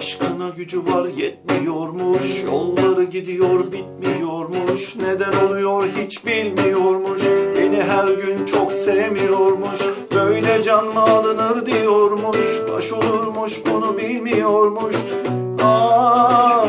Aşkına gücü var yetmiyormuş. Yolları gidiyor bitmiyormuş. Neden oluyor hiç bilmiyormuş. Beni her gün çok sevmiyormuş. Böyle can mı alınır diyormuş. Taş olurmuş bunu bilmiyormuş. Aa,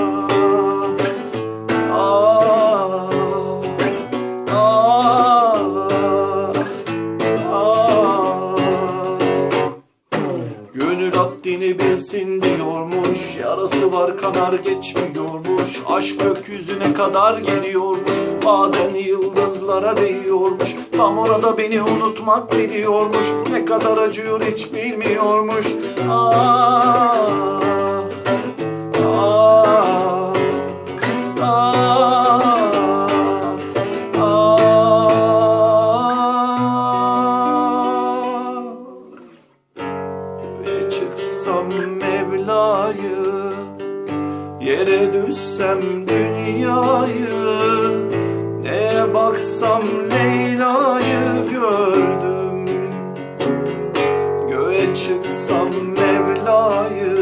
haddini bilsin diyormuş. Yarası var kanar geçmiyormuş. Aşk gökyüzüne kadar gidiyormuş Bazen yıldızlara değiyormuş. Tam orada beni unutmak biliyormuş. Ne kadar acıyor hiç bilmiyormuş. Aa, Mevla'yı Yere düşsem dünyayı Neye baksam Leyla'yı gördüm. Göğe çıksam Mevla'yı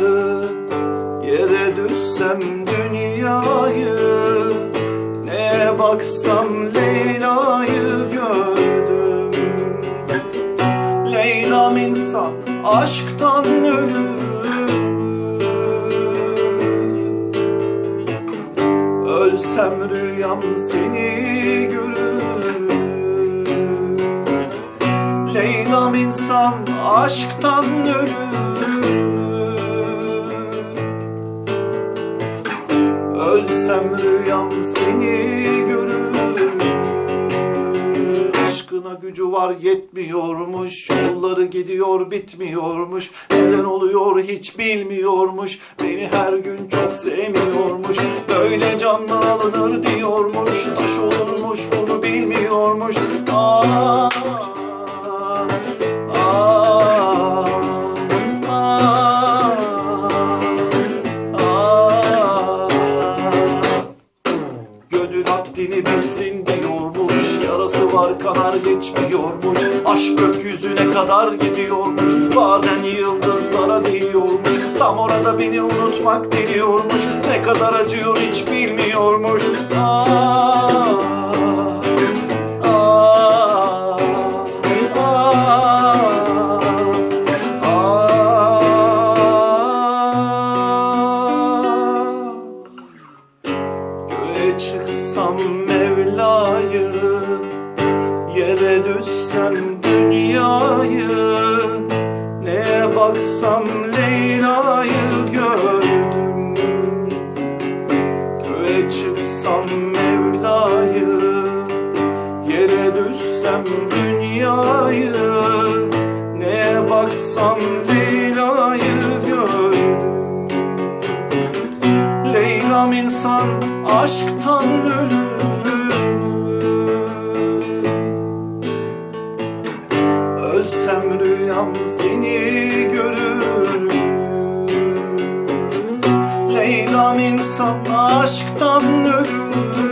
Yere düşsem dünyayı Neye baksam Leyla'yı gördüm. Leyla'm insan aşktan ölür Ölsem rüyam seni görür. Leyla'm insan aşktan ölür. Ölsem rüyam seni görür Aşkına gücü var yetmiyormuş. Yolları gidiyor bitmiyormuş. Neden oluyor hiç bilmiyormuş. Beni her gün çok sevmiyormuş. Böyle canlı alınır diyormuş. Taş olurmuş bunu bilmiyormuş. Aa, aa, aa. Gönül haddini bilsin diyormuş Yarası var kanar geçmiyormuş. Aşk gökyüzüne kadar gidiyormuş. Bazen yıldızlara değiyormuş. Tam orada beni unutmak diliyormuş Ne kadar acıyor hiç bilmiyormuş. Aa, çıksam Mevla'yı Yere düşsem dünyayı Neye baksam Leyla'yı gördüm. Göğe çıksam Mevla'yı Yere düşsem dünyayı Neye baksam Leyla'yı gördüm. Leyla'm insan aşktan ölür insan aşktan ölür